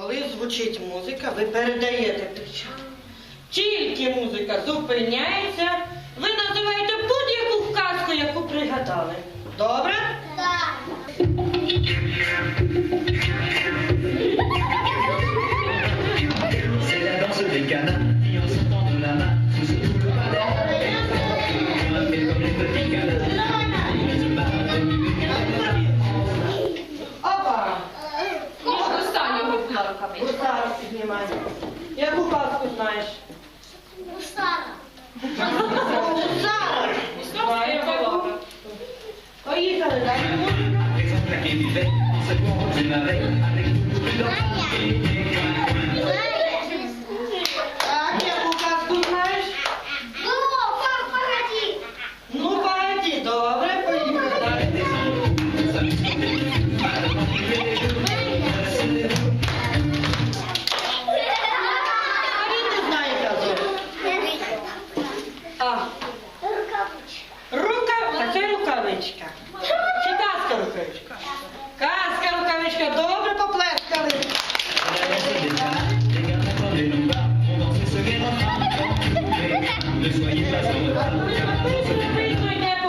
Коли звучить музика, ви передаєте причину. Тільки музика зупиняється, ви називаєте будь-яку казку, яку пригадали. Добре? Так. C'est la danse des canards qui en se tendent la main sous ce Плакати. Гусара піднімай. Яку казку знаєш? Гусара. Гусара! Знає балака. Поїхали, далі This way, you guys do it.